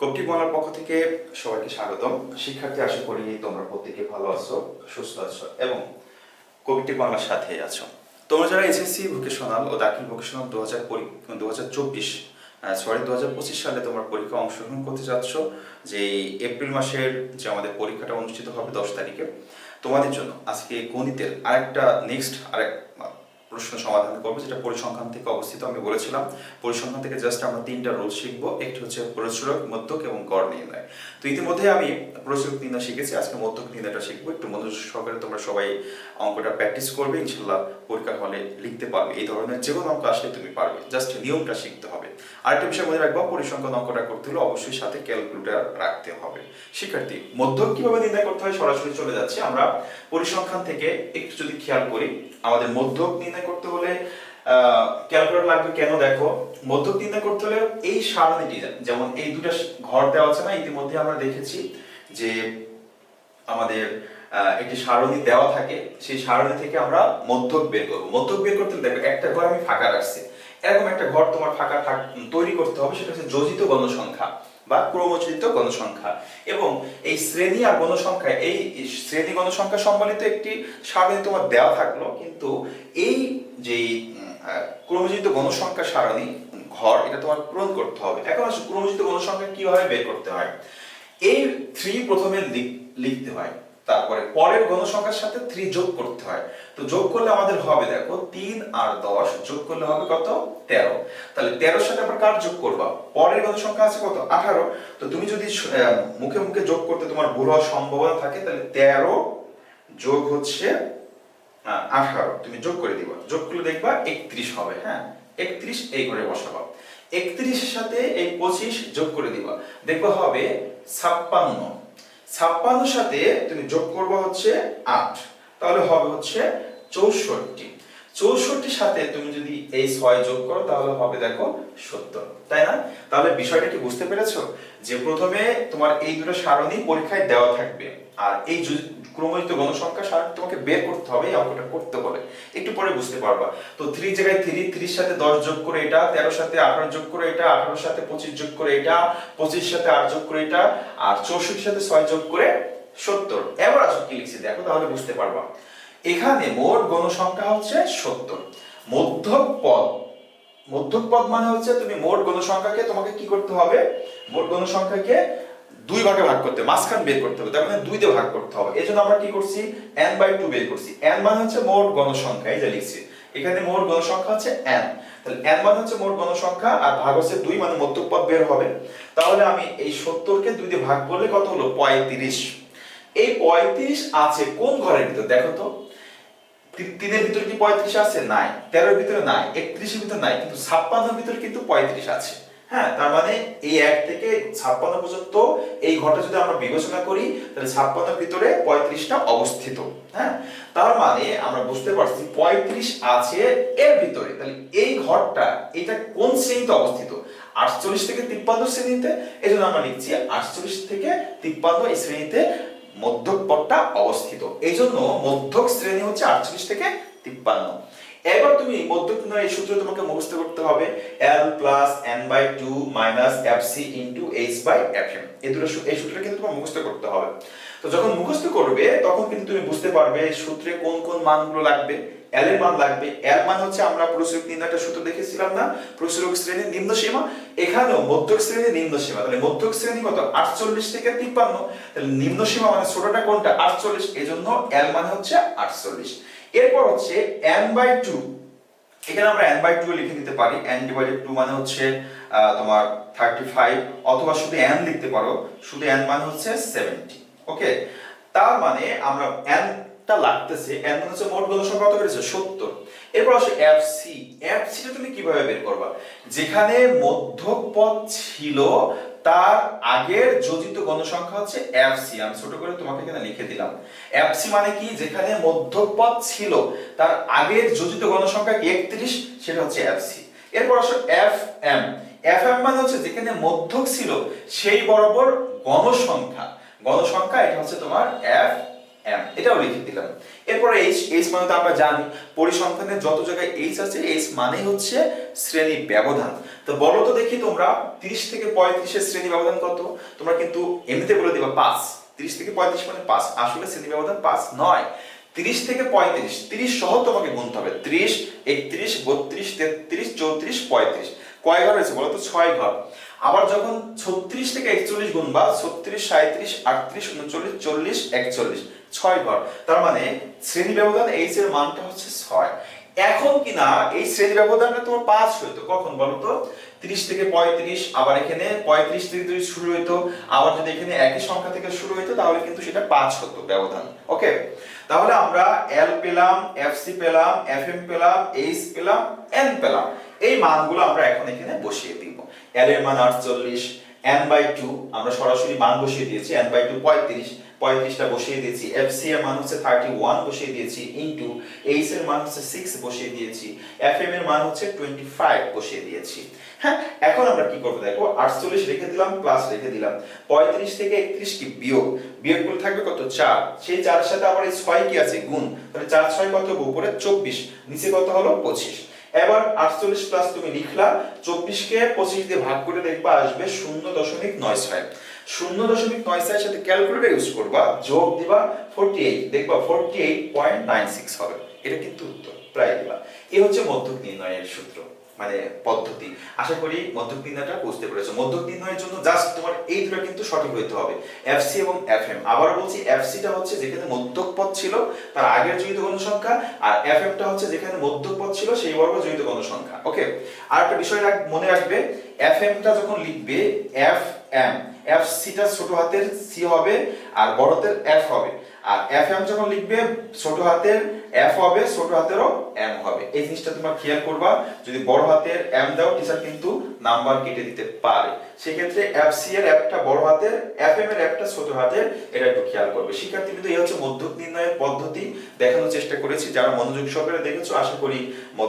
কপটি বাংলার পক্ষ থেকে সবাইকে স্বাগতম। শিক্ষার্থী, আশা করি তোমরা প্রত্যেকে ভালো আছো, সুস্থ আছো এবং কবিটি বাংলার সাথে আছো। তোমরা যারা এসএসসি ভোকেশনাল ও দাখিল ভোকেশনাল দু হাজার দু হাজার চব্বিশ সরি দু হাজার পঁচিশ সালে তোমার পরীক্ষা অংশগ্রহণ করতে যাচ্ছ, যে এপ্রিল মাসের যে আমাদের পরীক্ষাটা অনুষ্ঠিত হবে দশ তারিখে। তোমাদের জন্য আজকে গণিতের আরেকটা নেক্সট আরেক প্রশ্ন সমাধান করব, যেটা পরিসংখ্যান থেকে অবস্থিত, আমি বলেছিলাম। পরিসংখ্যান থেকে জাস্ট আমরা তিনটা রোল শিখব, একটি হচ্ছে প্রচুরক, মধ্যক এবং গড় নির্ণয়। তো ইতিমধ্যে আমি প্রচুরক নির্ণয় শিখেছি, আজকে মধ্যক নির্ণয়টা শিখব, একটু মনোযোগ সহকারে তোমরা সবাই অঙ্কটা প্র্যাকটিস করবে ইনশাল্লাহ পরীক্ষার হলে লিখতে পারবে। এই ধরনের যে কোনো অঙ্ক আসলে তুমি পারবে জাস্ট নিয়মটা শিখতে হবে। আরেকটা বিষয় মনে রাখব, পরিসংখ্যান অঙ্কটা করতে হলে অবশ্যই সাথে ক্যালকুলেটর রাখতে হবে। শিক্ষার্থী, মধ্যক কীভাবে নির্ণয় করতে হয় সরাসরি চলে যাচ্ছে আমরা। পরিসংখ্যান থেকে একটু যদি খেয়াল করি, আমাদের মধ্যক নির্ণয় করতে হলে ক্যালকুলেটর লাগবে কেন দেখো? মধ্যক নির্ণয় করতে হলে এই সারণীটি যেমন এই দুটো ঘর দেওয়া আছে না, ইতিমধ্যে আমরা দেখেছি যে আমাদের একটি সারণী দেওয়া থাকে। সেই সারণী থেকে আমরা মধ্যক বের করব। মধ্যক বের করতে দেখো একটা ঘর আমি ফাঁকা রাখছি। এরকম একটা ঘর তোমার ফাঁকা তৈরি করতে হবে, সেটা হচ্ছে যোজিত গণসংখ্যা। বা ক্রমচিত গণসংখ্যা। এবং এই শ্রেণি আর গণসংখ্যা, এই শ্রেণি গণসংখ্যা সম্বলিত একটি সারণী তোমার দেওয়া থাকল, কিন্তু এই যে ক্রমজিত গণসংখ্যা সারণী, ঘর, এটা তোমার পূরণ করতে হবে। এখন আসলে ক্রমজিত গণসংখ্যা কীভাবে বের করতে হয়? এই থ্রি প্রথমে লিখ- লিখতে হয়, তারপরে পরের গণসংখ্যার সাথে থ্রি যোগ করতে হয়। তো যোগ করলে আমাদের হবে, দেখো, তিন আর দশ, যোগ করলে হবে কত? তেরো। তাহলে তেরোর সাথে আবার কার যোগ করবা? পরের গণসংখ্যা আছে কত? আঠারো। তো তুমি যদি মুখে মুখে যোগ করতে তোমার ভুল হওয়ার সম্ভাবনা থাকে, তাহলে তেরো যোগ হচ্ছে আঠারো। তুমি যোগ করে দিবা। যোগ করলে দেখবা একত্রিশ হবে হ্যাঁ? একত্রিশ এই করে বসাবা। একত্রিশের সাথে এই পঁচিশ যোগ করে দিবা। দেখবা হবে ছাপ্পান্ন। ছাপ্পান্নর সাথে তুমি যোগ করবা হচ্ছে আট। তাহলে হবে হচ্ছে চৌষট্টি। চৌষট্টির সাথে তুমি যদি এই ছয় যোগ করো, তাহলে হবে দেখো সত্তর। তাই না? তাহলে বিষয়টা কি বুঝতে পেরেছ? যে প্রথমে তোমার এই দুটো সারণী পরীক্ষায় দেওয়া থাকবে। আর এই ক্রমজিত গণসংখ্যা সারণী তোমাকে বের করতে হবে, এই অঙ্কটা করতে হবে। একটু পরে বুঝতে পারবা। তো থ্রি জায়গায় থ্রি থ্রির সাথে দশ যোগ করে এটা, তেরোর সাথে আঠারো যোগ করে এটা, আঠারোর সাথে পঁচিশ যোগ করে এটা, পঁচিশ সাথে আট যোগ করে এটা, আর চৌষট্টির সাথে ছয় যোগ করে সত্তর। এবার আসো কি লিখছি দেখো, তাহলে বুঝতে পারবা। এখানে মোট গণসংখ্যা হচ্ছে সত্তর। মধ্যক পদ মধ্যক পদ মানে হচ্ছে তুমি মোট গণসংখ্যাকে তোমাকে কি করতে হবে? মোট গণসংখ্যাকে দুই ভাগে ভাগ করতে মাঝখান বের করতে হবে, তার মানে দুই দিয়ে ভাগ করতে হবে। এই জন্য আমরা কি করছি? n বাই টু বের করছি। n মানে হচ্ছে মোট গণসংখ্যা, এই যে লিখছি। এখানে মোট গণসংখ্যা হচ্ছে n তাহলে n মানে হচ্ছে মোট গণসংখ্যা, আর ভাগ হচ্ছে দুই মানে মধ্যক পদ বের হবে। তাহলে আমি এই সত্তরকে দুই দিয়ে ভাগ করলে কত হলো? পঁয়ত্রিশ। এই পঁয়ত্রিশ আছে কোন ঘরের ভিতর? দেখো তি- তিনের ভিতরে কি পঁয়ত্রিশ আছে? নাই। তেরোর ভিতরে নাই, একত্রিশের ভিতরে নাই, কিন্তু ছাপ্পান্নর ভিতরে কিন্তু পঁয়ত্রিশ আছে। হ্যাঁ তার মানে এই এক থেকে ছাপ্পান্ন পর্যন্ত এই ঘরটা যদি আমরা বিবেচনা করি, তাহলে ছাপ্পান্নর ভিতরে পঁয়ত্রিশটা অবস্থিত। হ্যাঁ তার মানে আমরা বুঝতে পারছি পঁয়ত্রিশ আছে এর ভিতরে। তাহলে এই ঘরটা, এটা কোন শ্রেণীতে অবস্থিত? আটচল্লিশ থেকে তিপ্পান্ন শ্রেণীতে এই জন্য আমরা লিখছি আটচল্লিশ থেকে তিপ্পান্ন এই শ্রেণীতে মধ্যক পদটা অবস্থিত। এই জন্য মধ্যক শ্রেণি হচ্ছে আটচল্লিশ থেকে তিপ্পান্ন। এবার তুমি মধ্যক এই সূত্র তোমাকে মুখস্থ করতে হবে। L plus N by two minus F C into H by F M এই দুটো এই সূত্রটা কিন্তু তোমার মুখস্থ করতে হবে। তো যখন মুখস্থ করবে, তখন কিন্তু তুমি বুঝতে পারবে সূত্রে কোন কোন মানগুলো লাগবে এল এর মান লাগবে। এল মান হচ্ছে আমরা প্রচুরক নির্ণয়টা সূত্র দেখেছিলাম না? প্রচুরক শ্রেণির নিম্ন সীমা। এখানেও মধ্যক শ্রেণির নিম্ন সীমা। তাহলে মধ্যক শ্রেণি কত? আটচল্লিশ থেকে তিপ্পান্ন। তাহলে নিম্ন সীমা মানে ছোটটা কোনটা? আটচল্লিশ। এই জন্য এল মানে হচ্ছে আটচল্লিশ। এরপর হচ্ছে এন বাই টু এখানে আমরা n বাই টু লিখে দিতে পারি। N ডিভাইডেড টু মানে হচ্ছে তোমার থার্টি ফাইভ অথবা শুধু n লিখতে পারো। শুধু n মানে হচ্ছে সেভেন্টি ওকে তার মানে আমরা n টা লাগতেছে, n মানে হচ্ছে মোট গণসংখ্যা কত বেড়েছে? সত্তর। এরপর আসে এফ সি এফ সিটা তুমি কীভাবে বের করবা? যেখানে মধ্যক পদ ছিল, তার আগের যোজিত গণসংখ্যা হচ্ছে এফ সি আমি ছোট করে তোমাকে এখানে লিখে দিলাম। এফ সি মানে কি? যেখানে মধ্যক পদ ছিল, তার আগের যোজিত গণসংখ্যা কি? একত্রিশ, সেটা হচ্ছে এফ সি এরপর আসো এফ এম এফ এম মানে হচ্ছে যেখানে মধ্যক ছিল, সেই বরাবর গণসংখ্যা গণসংখ্যা, এটা হচ্ছে তোমার এফ এম এটাও লিখে দিলাম। এরপরে এইচ এইচ মানে তো আমরা জানি পরিসংখ্যানের যত জায়গায় এইচ আছে এইচ মানেই হচ্ছে শ্রেণি ব্যবধান। তো বলো তো দেখি তোমরা 30 থেকে 35 এর শ্রেণি ব্যবধান কত? তোমরা কিন্তু এমনিতে বলে দিবা পাঁচ। 30 থেকে 35 মানে পাঁচ, আসলে শ্রেণি ব্যবধান পাঁচ নয়। 30 থেকে 35 30 সহ তোমাকে গুনতে হবে। 30 31 32 33 34 35 কয় ঘর হয়েছে বলো তো? ছয় ঘর। আবার যখন 36 থেকে 41 গুনবা 36 37 38 39 40 41 ছয় ঘর, তার মানে শ্রেণি ব্যবধান এইচ এর মানটা হচ্ছে ছয়। এখন কিনা এই শ্রেণি ব্যবধানটা তোমার পাঁচ হইতো, কখন বলো তো? 30 থেকে 35 আবার এখানে 35 থেকে যদি শুরু হইতো, আবার যদি এখানে একই সংখ্যা থেকে শুরু হইতো, তাহলে কিন্তু সেটা পাঁচ হতো ব্যবধান ওকে তাহলে আমরা এল পেলাম এফসি পেলাম এফএম পেলাম এইচ পেলাম এন পেলাম। এই মানগুলো আমরা এখন এখানে বসিয়ে দিব। এল এর মান আটচল্লিশ এন বাই টু আমরা সরাসরি মান বসিয়ে দিয়েছি এন বাই টু পঁয়ত্রিশ। পঁয়ত্রিশটা বসিয়ে দিয়েছি এফ সি এর মান হচ্ছে থার্টি ওয়ান বসিয়ে দিয়েছি ইন্টু এইচ এর মান হচ্ছে সিক্স বসিয়ে দিয়েছি এফ এম এর মান হচ্ছে টোয়েন্টি ফাইভ বসিয়ে দিয়েছি। হ্যাঁ এখন আমরা কি করব? দেখো, আটচল্লিশ রেখে দিলাম প্লাস রেখে দিলাম। পঁয়ত্রিশ থেকে একত্রিশ কি বিয়োগ? বিয়োগ করলে থাকবে কত? চার। সেই চারের সাথে আবার এই ছয় কি আছে? গুণ। তাহলে চার, ছয় কত? উপরে চব্বিশ। নিচে কত হলো? পঁচিশ। এবার আটচল্লিশ প্লাস তুমি লিখলা, চব্বিশকে পঁচিশ দিয়ে ভাগ করে দেখবা আসবে শূন্য দশমিক নয় ছয়। শূন্য দশমিক নয় ছয়ের সাথে ক্যালকুলেটর ইউজ করবা, যোগ দিবা ফোরটি এইট দেখবা forty eight point nine six হবে। এটা কিন্তু উত্তর। প্রায় দিবা। এই হচ্ছে মধ্যক নির্ণয়ের সূত্র। মানে পদ্ধতি। আশা করি মধ্যক নির্ণয়টা বুঝতে পেরেছ। মধ্যক নির্ণয়ের জন্য জাস্ট তোমার এই দুটো কিন্তু সঠিক হইতে হবে। এফসি এবং এফএম আবার বলছি এফসিটা হচ্ছে যেখানে মধ্যক পদ ছিল, তার আগের জড়িত গণসংখ্যা আর এফএমটা হচ্ছে যেখানে মধ্যক পদ ছিল, সেই বর্গ জড়িত গণসংখ্যা ওকে আর একটা বিষয় মনে রাখবে এফএমটা যখন লিখবে এফ এম এফ সিটা ছোট হাতের সি হবে, আর বড় হাতের এফ হবে। আর এফ এম যখন লিখবে, ছোট হাতের এফ হবে, ছোট হাতেরও এম হবে। এই জিনিসটা তোমরা খেয়াল করবা। যদি বড় হাতের এম দাও টিচার কিন্তু নাম্বার কেটে দিতে পারে। সেক্ষেত্রে এফ সি এর অ্যাপটা বড় হাতের এফ এম এর অ্যাপটা ছোট হাতের, এটা একটু খেয়াল করবে। শিক্ষার্থী, কিন্তু এই হচ্ছে মধ্যক নির্ণয়ের পদ্ধতি দেখানোর চেষ্টা করেছি। যারা মনোযোগ সহকারে দেখেছ, আশা করি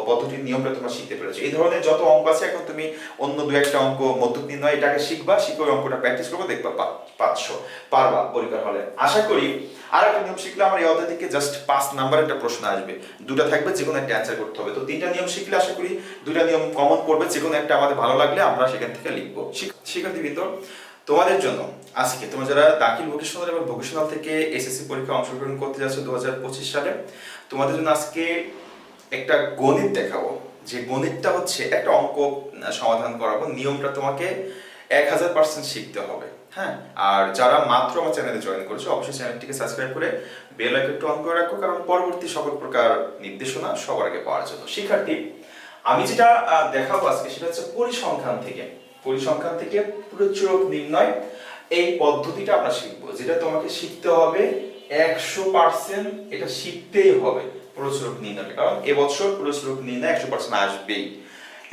পদ্ধতির নিয়মটা তোমরা শিখতে পেরেছ। এই ধরনের যত অঙ্ক আছে, এখন তুমি অন্য দু একটা অঙ্ক, মধ্যক নির্ণয়, এটাকে শিখবা, শিখে ওই অঙ্কটা প্র্যাকটিস করব, দেখবা পাঁচশো পারবা পরীক্ষার হলে। আশা করি আর একটা নিয়ম শিখলে আমার এই অধ্যায় থেকে জাস্ট পাঁচ নাম্বার একটা প্রশ্ন আসবে। দুটা থাকবে যে কোনো একটা অ্যান্সার করতে হবে। তো তিনটা নিয়ম শিখলে আশা করি দুটা নিয়ম কমন পড়বে যে কোনো একটা আমাদের ভালো লাগলে আমরা সেখান থেকে লিখব। শিক্ষার্থীবৃন্দ তোমাদের জন্য আজকে তোমরা যারা দাখিল ভোকেশনাল এবং ভোকেশনাল থেকে এসএসসি পরীক্ষা অংশগ্রহণ করতে যাচ্ছ দু হাজার পঁচিশ সালে, তোমাদের জন্য আজকে একটা গণিত দেখাবো। যে গণিতটা হচ্ছে একটা অঙ্ক সমাধান করাবো। নিয়মটা তোমাকে এক হাজার পার্সেন্ট শিখতে হবে হ্যাঁ? আর যারা মাত্র আমার চ্যানেলে জয়েন করেছ, অবশ্যই চ্যানেলটিকে সাবস্ক্রাইব করে বেল আইকনটা অন করে রাখো, কারণ পরবর্তী সকল প্রকার নির্দেশনা সবার আগে পাওয়ার জন্য। শিক্ষার্থী আমি যেটা দেখাবো আজকে সেটা হচ্ছে পরিসংখ্যান থেকে। পরিসংখ্যান থেকে প্রচুরক নির্ণয়। এই পদ্ধতিটা আমরা শিখব, যেটা তোমাকে শিখতে হবে একশো পার্সেন্ট এটা শিখতেই হবে প্রচুরক নির্ণয় কারণ এবছর প্রচুরক নির্ণয় একশো পার্সেন্ট আসবেই।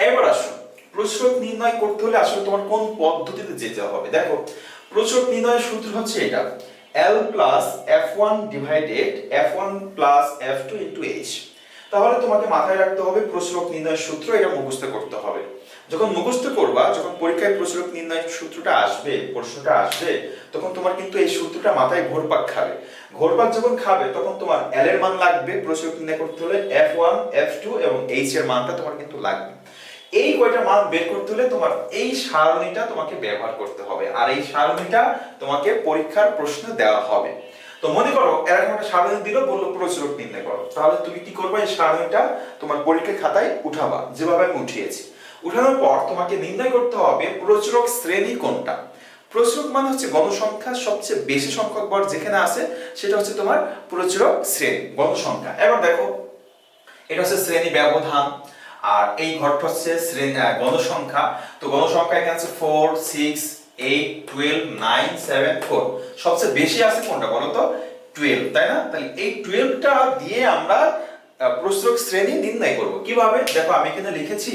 এবার আসো প্রচুরক নির্ণয় করতে হলে আসলে তোমার কোন পদ্ধতিতে যেতে হবে? দেখো প্রচুরক নির্ণয়ের সূত্র হচ্ছে এটা, L plus F one divided F one plus F two into H তাহলে তোমাকে মাথায় রাখতে হবে প্রচুরক নির্ণয় সূত্র এটা মুখস্থ করতে হবে। যখন মুখস্থ করবা, যখন পরীক্ষায় প্রচুরক নির্ণয় সূত্রটা আসবে, প্রশ্নটা আসবে, তখন তোমার কিন্তু এই সূত্রটা মাথায় ঘোরপাক খাবে। ঘোরপাক যখন খাবে, তখন তোমার এল এর মান লাগবে। প্রচুরক নির্ণয় করতে হলে এফ ওয়ান এফ টু এবং এইচ এর মানটা তোমার কিন্তু লাগবে। এই কয়টা মান বের করতে হলে তোমার এই সারণীটা তোমাকে ব্যবহার করতে হবে। আর এই সারণীটা তোমাকে পরীক্ষার প্রশ্ন দেওয়া হবে। তো মনে করো এরকম একটা সারণী দিল, বলল প্রচুরক নির্ণয় করো। তাহলে তুমি কি করবে? এই সারণীটা তোমার পরীক্ষার খাতায় উঠাবা, যেভাবে আমি উঠিয়েছি। উঠানোর পর তোমাকে নির্ণয় করতে হবে প্রচুরক শ্রেণি কোনটা? প্রচুরক মানে হচ্ছে গণসংখ্যা সবচেয়ে বেশি সংখ্যক বার যেখানে আছে, সেটা হচ্ছে তোমার প্রচুরক শ্রেণি, গণসংখ্যা। এবার দেখো, এটা হচ্ছে শ্রেণি ব্যবধান, আর এই ঘরটা হচ্ছে গণসংখ্যা। তো গণসংখ্যা এখানে আছে four six eight twelve nine seven four সবচেয়ে বেশি আছে কোনটা বলো তো? টুয়েলভ তাই না? তাহলে এই টুয়েলভটা দিয়ে আমরা আহ, শ্রেণি নির্ণয় করব। কীভাবে? দেখো আমি এখানে লিখেছি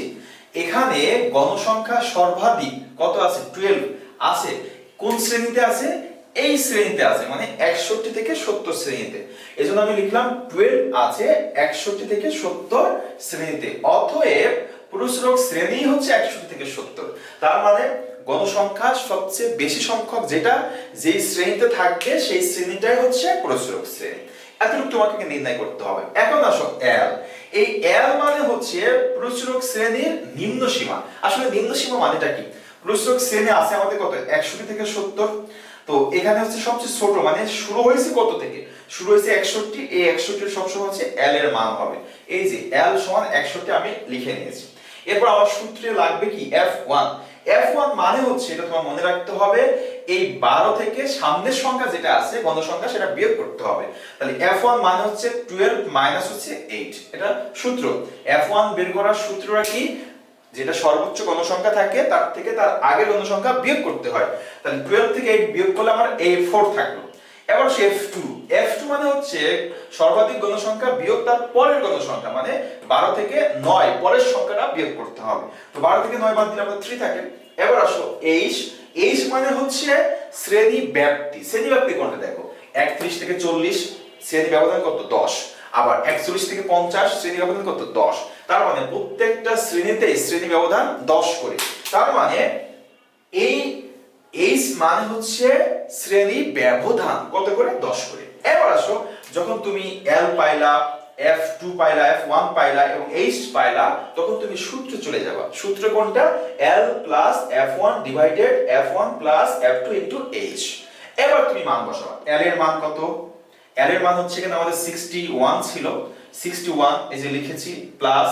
এখানে গণসংখ্যা সর্বাধিক কত আছে? টুয়েলভ আছে। কোন শ্রেণীতে আছে? এই শ্রেণীতে আছে মানে একষট্টি থেকে সত্তর শ্রেণীতে। এই জন্য আমি লিখলাম টুয়েলভ আছে একষট্টি থেকে সত্তর শ্রেণীতে। অতএব পুরুষরোগ শ্রেণি হচ্ছে একষট্টি থেকে সত্তর। তার মানে গণসংখ্যা সবচেয়ে বেশি সংখ্যক যেটা, যেই শ্রেণীতে থাকবে সেই শ্রেণীটাই হচ্ছে পুরুষরোগ শ্রেণি। এতটুকু তোমাকে নির্ণয় করতে হবে? এখন আসো এল এই এল মানে হচ্ছে প্রচুরক শ্রেণির নিম্ন সীমা। আসলে নিম্ন সীমা মানেটা কি? প্রচুরক শ্রেণি আছে আমাদের কত? একষট্টি থেকে সত্তর। তো এখানে হচ্ছে সবচেয়ে ছোট মানে শুরু হয়েছে কত থেকে? শুরু হয়েছে একষট্টি, এই একষট্টির সবসময় হচ্ছে এল এর মান হবে। এই যে এল সমান একষট্টি আমি লিখে নিয়েছি। এরপর আমার সূত্রে লাগবে কি? এফ ওয়ান এফ ওয়ান মানে হচ্ছে, এটা তোমার মনে রাখতে হবে, এই বারো থেকে সামনের সংখ্যা যেটা আছে গণ সংখ্যা, সেটা বিয়োগ করতে হবে। তাহলে এফ ওয়ান মানে হচ্ছে টুয়েলভ মাইনাস হচ্ছে এইট এটা সূত্র। এফ ওয়ান বের করার সূত্রটা কি? যেটা সর্বোচ্চ গণসংখ্যা থাকে, তার থেকে তার আগের গণসংখ্যা বিয়োগ করতে হয়। তাহলে টুয়েলভ থেকে এইট বিয়োগ করলে আমার এ ফোর থাকল। এবার সে এফ টু এফ টু মানে হচ্ছে সর্বাধিক গণসংখ্যা বিয়োগ তার পরের গণসংখ্যা মানে বারো থেকে নয়, পরের সংখ্যাটা বিয়োগ করতে হবে। তো বারো থেকে নয় বাদ দিলে আমাদের থ্রি থাকে। এবার আসো এইচ এইচ মানে হচ্ছে শ্রেণি ব্যাপ্তি। শ্রেণি ব্যাপ্তি কোনটা দেখো? একত্রিশ থেকে চল্লিশ, শ্রেণি ব্যবধান কত? দশ। আবার একচল্লিশ থেকে পঞ্চাশ, শ্রেণি ব্যবধান কত? দশ। তার মানে প্রত্যেকটা শ্রেণীতে শ্রেণি ব্যবধান দশ করে। তার মানে এই এইচ মানে হচ্ছে শ্রেণি ব্যবধান। কত করে? দশ করে। এবার আসো, যখন তুমি এল পাইলা এফ টু পাইলা এফ ওয়ান পাইলা এবং এইচ পাইলা, তখন তুমি সূত্রে চলে যাবা। সূত্র কোনটা? L plus F one divided F one plus F two into H এবার তুমি মান বসাবা এল এর মান কত? এল এর মান হচ্ছে এখানে আমাদের সিক্সটি ওয়ান ছিল। সিক্সটি ওয়ান এই যে লিখেছি প্লাস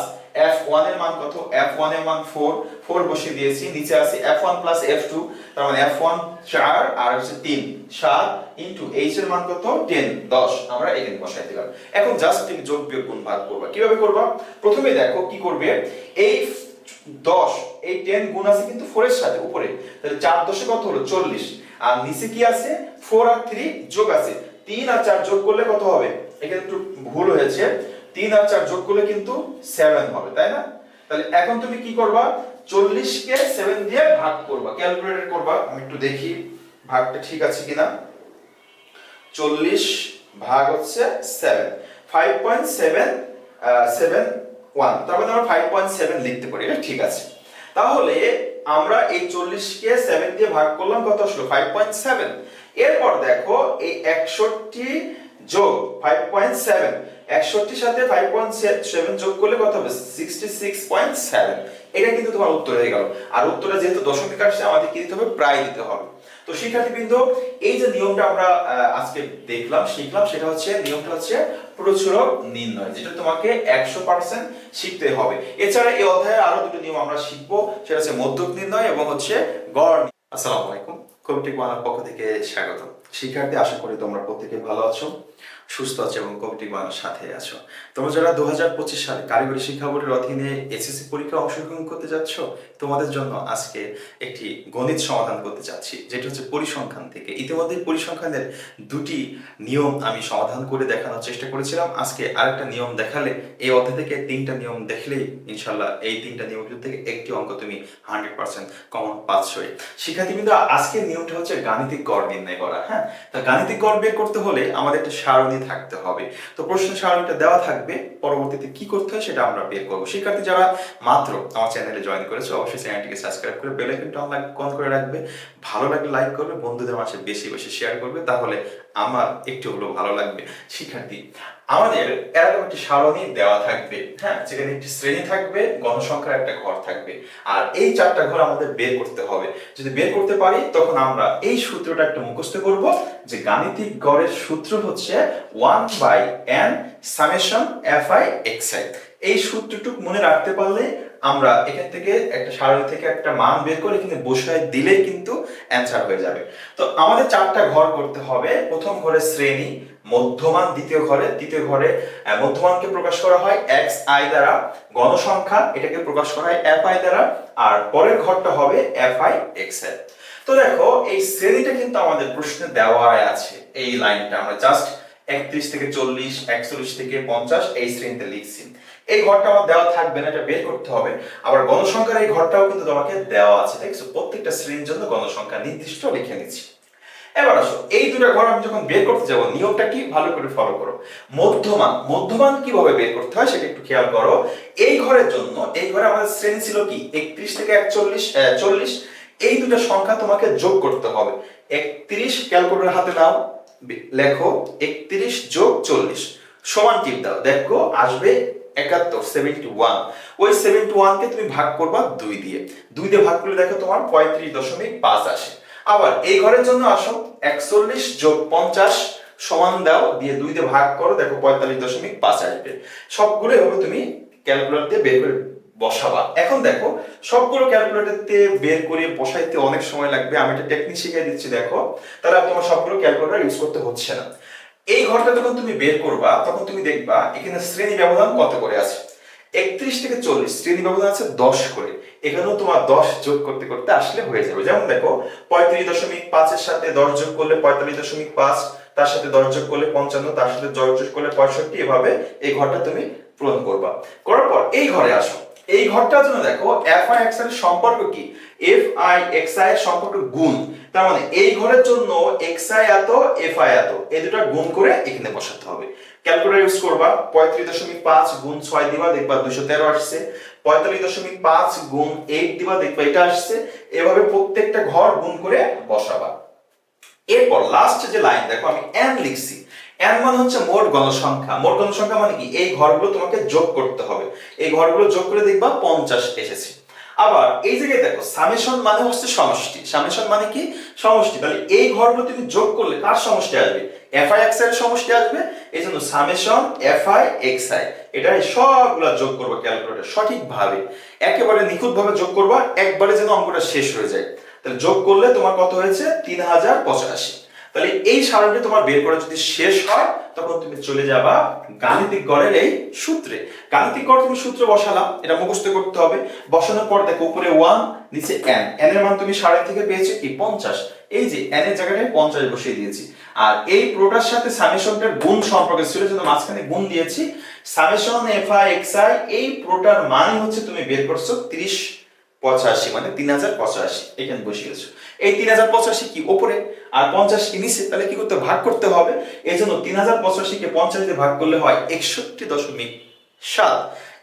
এফ ওয়ানের মান কত? এফ ওয়ানের মান ফোর ফোর বসিয়ে দিয়েছি, নিচে আছে F one plus F two তার মানে এফ ওয়ান চার আর হচ্ছে তিন, সাত ইন্টু এইচ এর মান কত? টেন দশ, আমরা এখানে বসাই দিলাম। এখন জাস্ট তুমি যোগ বিয়োগ গুণ ভাগ করবা। কীভাবে করবা? প্রথমে দেখো কি করবে? এই দশ, এই টেন গুণ আছে কিন্তু ফোর এর সাথে উপরে। তাহলে চার দশে কত হলো? চল্লিশ। আর নিচে কি আছে? ফোর আর থ্রি যোগ আছে। তিন আর চার যোগ করলে কত হবে? এখানে একটু ভুল হয়েছে। তিন আর চার যোগ করলে কিন্তু সেভেন হবে, তাই না? তাহলে এখন তুমি কি করবা? চল্লিশ কে সেভেন দিয়ে ভাগ করবা। ক্যালকুলেটর করবা। আমি একটু দেখি ভাগটা ঠিক আছে কিনা। চল্লিশ ভাগ হচ্ছে seven five point seven seven one তার মানে আমরা ফাইভ পয়েন্ট সেভেন লিখতে পারি। এটা ঠিক আছে। তাহলে আমরা এই চল্লিশকে সেভেন দিয়ে ভাগ করলাম, কত আসলো? ফাইভ পয়েন্ট সেভেন এরপর দেখো এই একষট্টি যোগ ফাইভ পয়েন্ট সেভেন একষট্টির সাথে ফাইভ পয়েন্ট সেভেন যোগ করলে কত হবে? সিক্সটি সিক্স পয়েন্ট সেভেন এটা কিন্তু তোমার উত্তর হয়ে গেল। আর উত্তরে যেহেতু দশমিক আমাদের কি দিতে হবে? প্রায় দিতে হবে। তো শিক্ষার্থীবৃন্দ, এই যে নিয়মটা আমরা আজকে দেখলাম, শিখলাম, সেটা হচ্ছে, নিয়মটা হচ্ছে প্রচুরক নির্ণয়, যেটা তোমাকে একশো পার্সেন্ট শিখতে হবে। এছাড়া এই অধ্যায়ে আরও দুটো নিয়ম আমরা শিখব, সেটা হচ্ছে মধ্যক নির্ণয় এবং হচ্ছে গড়। আসসালামু আলাইকুম। বাংলার পক্ষ থেকে স্বাগত শিক্ষার্থী, আশা করি তোমরা প্রত্যেকে ভালো আছো। সুস্থ আছে এবং কমিটি বাংলার সাথে আছো। তোমরা যারা দুহাজার পঁচিশ সালে কারিগরি শিক্ষা বোর্ডের অধীনে এসএসসি পরীক্ষা অংশগ্রহণ করতে যাচ্ছ তোমাদের জন্য আজকে একটি গণিত সমাধান করতে যাচ্ছি, যেটা হচ্ছে পরিসংখ্যান থেকে। ইতিমধ্যে পরিসংখ্যানের দুটি নিয়ম আমি সমাধান করে দেখানোর চেষ্টা করেছিলাম। আজকে আরেকটা নিয়ম দেখালে, এই অধ্যায় থেকে তিনটা নিয়ম দেখলেই ইনশাল্লাহ এই তিনটা নিয়ম থেকে একটি অঙ্ক তুমি হান্ড্রেড পার্সেন্ট কমন পাচ্ছই। শিক্ষার্থীবৃন্দ, আজকের নিয়মটা হচ্ছে গাণিতিক গড় নির্ণয় করা হ্যাঁ? তা গাণিতিক গড় বের করতে হলে আমাদের একটা সারণী থাকতে হবে। তো প্রশ্ন সারণীটা দেওয়া থাকবে, পরবর্তীতে কি করতে হয় সেটা আমরা বের করব। শিক্ষার্থী যারা মাত্র আমার চ্যানেলে জয়েন করেছে, অবশ্যই চ্যানেলটিকে সাবস্ক্রাইব করে বেল আইকনটা অন করে রাখবে। ভালো লাগলে লাইক করবে, বন্ধুদের মাঝে বেশি বেশি শেয়ার করবে, তাহলে আমার একটু হলেও ভালো লাগবে। শিক্ষার্থী, আমাদের এরকম একটি সারণী দেওয়া থাকবে হ্যাঁ? যেখানে একটি শ্রেণি থাকবে, গণসংখ্যার একটা ঘর থাকবে। আর এই চারটা ঘর আমাদের বের করতে হবে। যদি বের করতে পারি, তখন আমরা এই সূত্রটা একটা মুখস্থ করব যে গাণিতিক গড়ের সূত্র হচ্ছে one by N summation F I X I এই সূত্রটুক মনে রাখতে পারলে আমরা এখান থেকে একটা সারণী থেকে একটা মান বের করে কিন্তু বসায় দিলেই কিন্তু অ্যান্সার হয়ে যাবে। তো আমাদের চারটা ঘর করতে হবে। প্রথম ঘরে শ্রেণি, মধ্যমান দ্বিতীয় ঘরে, তৃতীয় ঘরে মধ্যমানকে প্রকাশ করা হয় এক্স আই দ্বারা। গণসংখ্যা, এটাকে প্রকাশ করা হয় এফ আই দ্বারা। আর পরের ঘরটা হবে এফ আই এক্স এল তো দেখো, এই শ্রেণীটা কিন্তু আমাদের প্রশ্নে দেওয়া আছে। এই লাইনটা আমরা জাস্ট একত্রিশ থেকে চল্লিশ, একচল্লিশ থেকে পঞ্চাশ এই শ্রেণীতে লিখছি। এই ঘরটা আমার দেওয়া থাকবে না, এটা বের করতে হবে। আবার গণসংখ্যার এই ঘরটাও কিন্তু তোমাকে দেওয়া আছে দেখছ প্রত্যেকটা শ্রেণির জন্য গণসংখ্যা নির্দিষ্ট লিখে নিচ্ছি। এবার আসো, এই দুটো ঘর আমি যখন বের করতে যাব, নিয়মটা কি? ভালো করে ফলো করো। মধ্যমান মধ্যমান কীভাবে বের করতে হয় সেটা একটু খেয়াল করো। এই ঘরের জন্য, এই ঘরে আমাদের শ্রেণি ছিল কি? একত্রিশ থেকে একচল্লিশ চল্লিশ, এই দুটো সংখ্যা তোমাকে যোগ করতে হবে। একত্রিশ, ক্যালকুলেটর হাতে নাও লেখো, একত্রিশ যোগ চল্লিশ, সমান টিপ দাও। দেখো, আসবে একাত্তর সেভেন্টি ওয়ান ওই সেভেন্টি ওয়ানকে তুমি ভাগ করবা দুই দিয়ে। দুই দিয়ে ভাগ করলে দেখো তোমার পঁয়ত্রিশ দশমিক পাঁচ আসে। আবার এই ঘরের জন্য আসো, একচল্লিশ যোগ পঞ্চাশ সমান দাও, দিয়ে দুই দিয়ে ভাগ করো, দেখো পঁয়তাল্লিশ দশমিক পাঁচ আসবে। সবগুলো এভাবে তুমি ক্যালকুলেটর দিয়ে বের করে বসাবা। এখন দেখো, সবগুলো ক্যালকুলেটর দিয়ে বের করে বসাইতে অনেক সময় লাগবে। আমি একটা টেকনিক শিখিয়ে দিচ্ছি, দেখো। তাহলে তোমার সবগুলো ক্যালকুলেটর ইউজ করতে হচ্ছে না। এই ঘরটা যখন তুমি বের করবা, তখন তুমি দেখবা এখানে শ্রেণি ব্যবধান কত করে আছে? একত্রিশ থেকে চল্লিশ, শ্রেণি ব্যবধান আছে দশ করে। এখানেও তোমার দশ যোগ করতে করতে আসলে হয়ে যাবে। যেমন দেখো, পঁয়ত্রিশ দশমিক পাঁচের সাথে দশ যোগ করলে পঁয়তাল্লিশ দশমিক পাঁচ, তার সাথে দশ যোগ করলে পঞ্চান্ন, তার সাথে দশ যোগ করলে পঁয়ষট্টি, এভাবে এই ঘরটা তুমি পূরণ করবা। করার পর এই ঘরে আসো। এই ঘরটার জন্য দেখো এফ আই এক্সের সম্পর্ক কি? এফ আই এক্স আই এর সম্পর্ক গুণ। তার মানে এই ঘরের জন্য এক্স আই এত এফ আই এত এই দুটো গুণ করে এখানে বসাতে হবে। ক্যালকুলেটর ইউজ করবা, পঁয়ত্রিশ দশমিক পাঁচ গুণ ছয় দিবা, দেখবা দুশো তেরো আসছে। পঁয়তাল্লিশ দশমিক পাঁচ গুণ এইট দিবা, দেখবা এটা আসছে। এভাবে প্রত্যেকটা ঘর গুণ করে বসাবা। এরপর লাস্ট যে লাইন দেখো আমি এন লিখছি। এন মানে হচ্ছে মোট গণসংখ্যা। মোট গণসংখ্যা মানে কি? এই ঘরগুলো তোমাকে যোগ করতে হবে। এই ঘরগুলো যোগ করে দেখবা পঞ্চাশ এসেছে। আবার এই জায়গায় দেখো সামেশন মানে হচ্ছে সমষ্টি। সামেশন মানে কি? সমষ্টি। তাহলে এই ঘরগুলো তুমি যোগ করলে কার সমষ্টি আসবে? এফ আই এক্সের সমষ্টি আসবে। এই জন্য summation F I X I এটা সবগুলা যোগ করব ক্যালকুলেটর সঠিকভাবে। একেবারে নিখুঁতভাবে যোগ করবা, একবারে যেন অঙ্কটা শেষ হয়ে যায়। তাহলে যোগ করলে তোমার কত হয়েছে? তিন হাজার পঁচাশি। তাহলে এই সারণটি তোমার বের করা যদি শেষ হয় তখন তুমি চলে যাবা গাণিতিক গড়ের এই সূত্রে। গাণিতিক গড় তুমি সূত্র বসালাম, এটা মুখস্থ করতে হবে। বসানোর পর দেখো উপরে ওয়ান নিচে এন এন এর মান তুমি সাড়ে থেকে পেয়েছ কি? পঞ্চাশ। এই যে এন এর জায়গাটায় পঞ্চাশ বসিয়ে দিয়েছি। আর এই প্রোটার সাথে সামেশনটার গুণ সম্পর্কে ছিল জন্য মাঝখানে গুণ দিয়েছি। Summation F I X I এই প্রোটার মানে হচ্ছে তুমি বের করছ তিরিশ পঁচাশি মানে তিন হাজার পঁচাশি। এখানে বসিয়েছো এই তিন হাজার পঁচাশি কি? ওপরে আর পঞ্চাশ নিচে তাহলে কি করতে ভাগ করতে হবে। এই জন্য তিন হাজার পঁচাশিকে পঞ্চাশ দিয়ে ভাগ করলে হয় একষট্টি দশমিক সাত।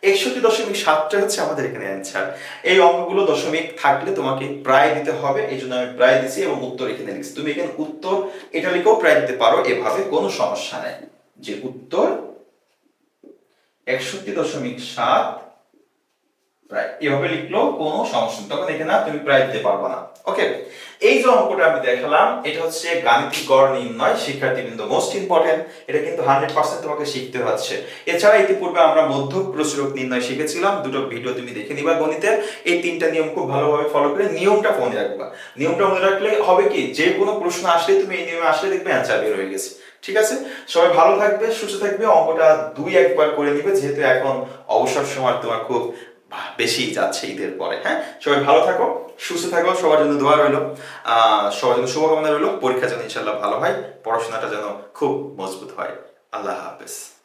একষট্টি দশমিক সাতটা হচ্ছে আমাদের এখানে অ্যান্সার এই অঙ্কগুলো দশমিক থাকলে তোমাকে প্রায় দিতে হবে। এই জন্য আমি প্রায় দিছি এবং উত্তর এখানে লিখছি। তুমি এখানে উত্তর এটা লিখেও প্রায় দিতে পারো, এভাবে কোনো সমস্যা নেই। যে উত্তর একষট্টি দশমিক সাত প্রায় এভাবে কোনো সমস্যা তখন এখানে তুমি প্রায় দিতে না। ওকে এই যে অঙ্কটা আমি দেখালাম, এটা হচ্ছে গাণিতিক গড় নির্ণয় মোস্ট ইম্পর্টেন্ট এটা কিন্তু হান্ড্রেড পার্সেন্ট তোমাকে শিখতে হচ্ছে। এছাড়া ইতিপূর্বে আমরা মধ্য প্রচুরক নির্ণয় শিখেছিলাম, দুটো ভিডিও তুমি দেখে নিবা গণিতের। এই তিনটা নিয়ম খুব ভালোভাবে ফলো করে নিয়মটা মনে রাখবা। নিয়মটা মনে রাখলে হবে কি, যে কোনো প্রশ্ন আসলে তুমি এই নিয়মে আসলে দেখবে অ্যান্সার বের হয়ে গেছে। ঠিক আছে? সবাই ভালো থাকবে, সুস্থ থাকবে। অঙ্কটা দুই একবার করে নিবে, যেহেতু এখন অবসর সময় তোমার খুব বেশি যাচ্ছে ঈদের পরে হ্যাঁ? সবাই ভালো থাকো, সুস্থ থাকো, সবার জন্য দোয়া রইল। সবার জন্য শুভকামনা রইল। পরীক্ষা যেন ইনশাল্লাহ ভালো হয়, পড়াশোনাটা যেন খুব মজবুত হয়। আল্লাহ হাফেজ।